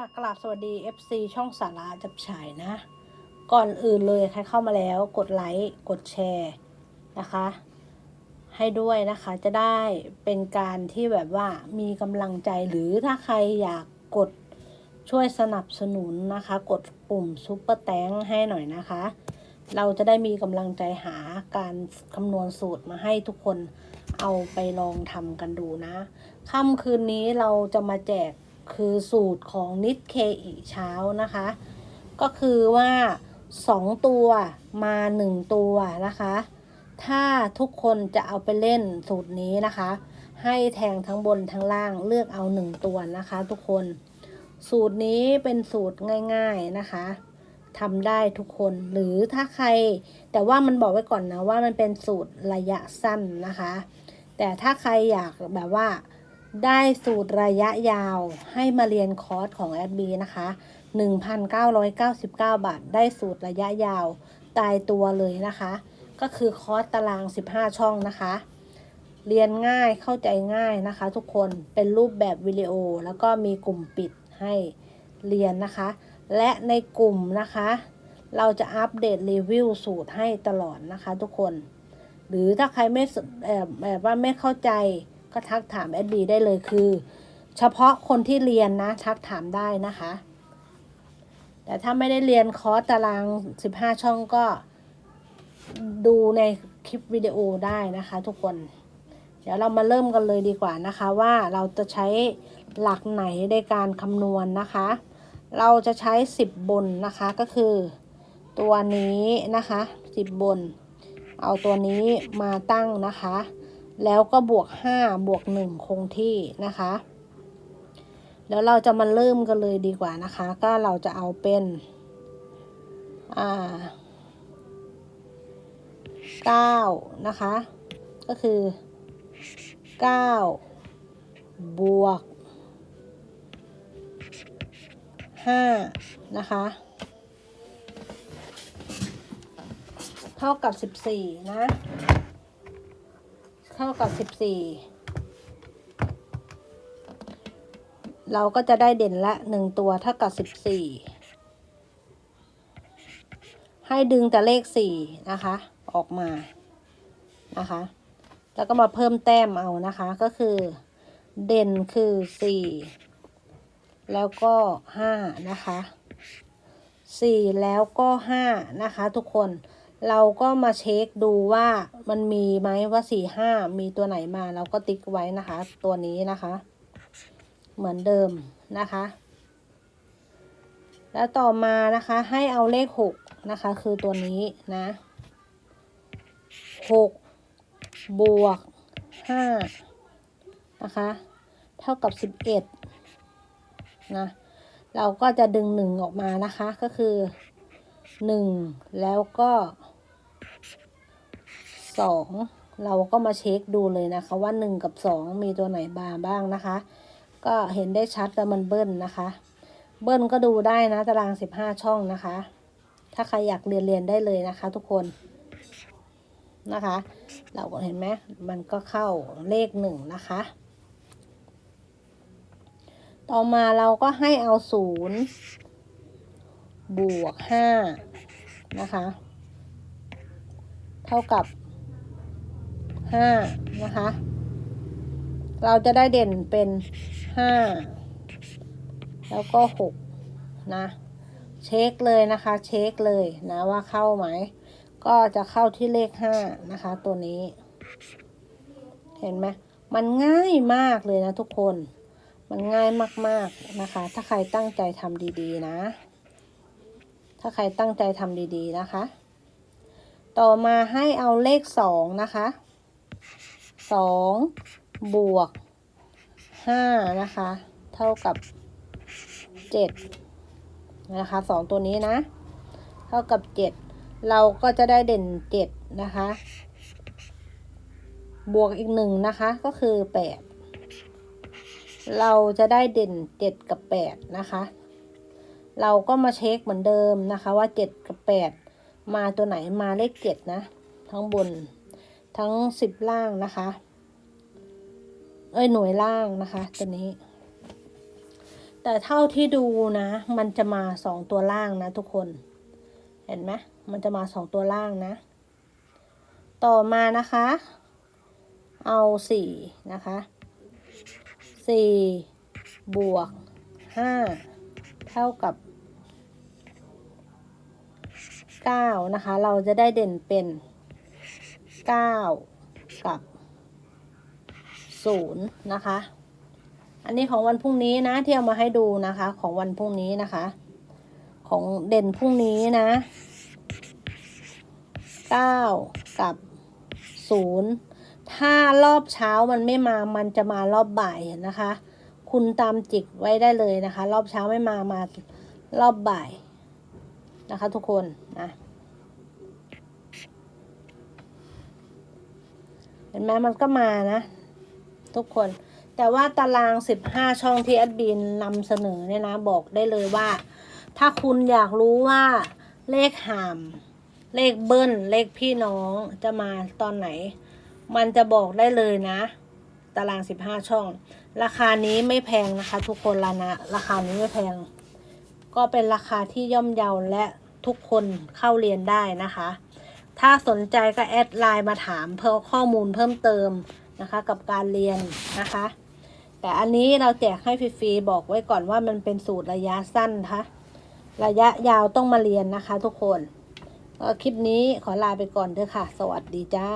ค่ะกราบสวัสดี FC ช่องสาระจับฉายนะ ก่อนอื่นเลยใครเข้ามาแล้วกดไลค์กดแชร์นะคะ ให้ด้วยนะคะจะได้เป็นการที่แบบว่ามีกำลังใจหรือถ้าใครอยากกดช่วยสนับสนุนนะคะ กดปุ่มซุปเปอร์แตงให้หน่อยนะคะ เราจะได้มีกำลังใจหาการคำนวณสูตรมาให้ทุกคนเอาไปลองทำกันดูนะค่ำคืนนี้เราจะมาแจก คือสูตรของนิดเคอีเช้านะคะ ก็คือว่า 2 ตัวมา 1 ตัวนะคะ ถ้าทุกคนจะเอาไปเล่นสูตรนี้นะคะ ให้แทงทั้งบนทั้งล่างเลือกเอา 1 ตัวนะคะ ทุกคนสูตรนี้เป็นสูตรง่าย ๆนะคะทำได้ทุกคนหรือถ้าใคร แต่ว่ามันบอกไว้ก่อนนะว่ามันเป็นสูตรระยะสั้นนะคะ แต่ถ้าใครอยากแบบว่า ได้สูตรระยะยาวให้มาเรียนคอร์สของแอดบีนะคะ 1,999 บาท ได้สูตรระยะยาวตายตัวเลยนะคะ ก็คือคอร์สตาราง 15 ช่องนะคะ เรียนง่ายเข้าใจง่ายนะคะ ทุกคนเป็นรูปแบบวิดีโอ แล้วก็มีกลุ่มปิดให้เรียนนะคะ และในกลุ่มนะคะ เราจะอัปเดตรีวิวสูตรให้ตลอดนะคะ ทุกคน หรือถ้าใครไม่แบบแบบว่าไม่เข้าใจ ก็ทักถามแอดบีได้เลยคือ เฉพาะคนที่เรียนนะทักถามได้นะคะ แต่ถ้าไม่ได้เรียนคอร์สตาราง 15 ช่องก็ดูในคลิปวิดีโอได้นะคะ ทุกคน เดี๋ยวเรามาเริ่มกันเลยดีกว่านะคะว่าเราจะใช้หลักไหนในการคำนวณนะคะ เราจะใช้ 10 บนนะคะก็คือ ตัวนี้นะคะ 10 บน เอาตัวนี้มาตั้งนะคะ แล้วก็บวก 5 บวก 1 คงที่นะคะเดี๋ยวเราจะมาเริ่มกันเลยดีกว่านะคะ ก็เราจะเอาเป็นอ่า9นะคะ ก็คือ 9 บวก 5 นะคะ เท่ากับ 14 นะ ท่ากับ14เราก็จะได้เด่นละหนึ่งตัวเท่ากับ14ให้ดึงแต่เลข4นะคะ ออกมานะคะ แล้วก็มาเพิ่มแต้มเอานะคะ ก็คือ เด่นคือ4แล้วก็5นะคะ4แล้วก็5นะคะ ทุกคน เราก็มาเช็คดูว่ามันมีไหมว่าสี่ห้ามีตัวไหนมาเราก็ติ๊กไว้นะคะ ตัวนี้นะคะ เหมือนเดิมนะคะ แล้วต่อมานะคะให้เอาเลขหกนะคะ คือตัวนี้นะหกบวกห้านะคะ เท่ากับสิบเอ็ดนะเราก็จะดึงหนึ่งออกมานะคะก็คือหนึ่งแล้วก็ สองเราก็มาเช็คดูเลยนะคะ ว่าหนึ่งกับสองมีตัวไหนบาบ้างนะคะ ก็เห็นได้ชัดแล้วมันเบิ้ลนะคะ เบิ้ลก็ดูได้นะตารางสิบห้าช่องนะคะ ถ้าใครอยากเรียนเรียนได้เลยนะคะ ทุกคนนะคะ เราก็เห็นไหมมันก็เข้าเลขหนึ่งนะคะ ต่อมาเราก็ให้เอาศูนย์บวกห้านะคะ เท่ากับ ห้านะคะ เราจะได้เด่นเป็นห้าแล้วก็หกนะ เช็คเลยนะคะ เช็คเลยนะว่าเข้าไหม ก็จะเข้าที่เลขห้านะคะ ตัวนี้ เห็นไหมมันง่ายมากเลยนะทุกคน มันง่ายมากๆนะคะ ถ้าใครตั้งใจทำดีๆนะ ถ้าใครตั้งใจทำดีๆนะคะ ต่อมาให้เอาเลขสองนะคะ สองบวกห้านะคะ เท่ากับเจ็ดนะคะสองตัวนี้นะ เท่ากับเจ็ดเราก็จะได้เด่นเจ็ดนะคะ บวกอีกหนึ่งนะคะ ก็คือแปดเราจะได้เด่นเจ็ดกับแปดนะคะ เราก็มาเช็คเหมือนเดิมนะคะว่าเจ็ดกับแปดมาตัวไหนมาเลขเจ็ดนะ ทั้งบน ทั้งสิบล่างนะคะ เอ้ยหน่วยล่างนะคะตัวนี้ แต่เท่าที่ดูนะ มันจะมาสองตัวล่างนะทุกคน เห็นไหมมันจะมาสองตัวล่างนะ ต่อมานะคะ เอาสี่นะคะสี่บวกห้าเท่ากับเก้านะคะ เราจะได้เด่นเป็น เก้ากับศูนย์นะคะ อันนี้ของวันพรุ่งนี้นะที่เอามาให้ดูนะคะ ของวันพรุ่งนี้นะคะ ของเด่นพรุ่งนี้นะเก้ากับศูนย์ถ้ารอบเช้ามันไม่มามันจะมารอบบ่ายนะคะ คุณตามจิกไว้ได้เลยนะคะ รอบเช้าไม่มา มารอบบ่ายนะคะทุกคนนะ เห็นไหมมันก็มานะ ทุกคน แต่ว่าตาราง 15 ช่องที่แอดบินนำเสนอเนี่ยนะ บอกได้เลยว่า ถ้าคุณอยากรู้ว่าเลขหาม เลขเบิ้ล เลขพี่น้องจะมาตอนไหน มันจะบอกได้เลยนะ ตาราง 15 ช่อง ราคานี้ไม่แพงนะคะ ทุกคนละนะ ราคานี้ไม่แพง ก็เป็นราคาที่ย่อมเยาและทุกคนเข้าเรียนได้นะคะ ถ้าสนใจก็แอดไลน์มาถามเพิ่มข้อมูลเพิ่มเติมนะคะ กับการเรียนนะคะ แต่อันนี้เราแจกให้ฟรีๆบอกไว้ก่อนว่ามันเป็นสูตรระยะสั้นนะคะระยะยาวต้องมาเรียนนะคะทุกคนก็คลิปนี้ขอลาไปก่อนเถอะค่ะ สวัสดีจ้า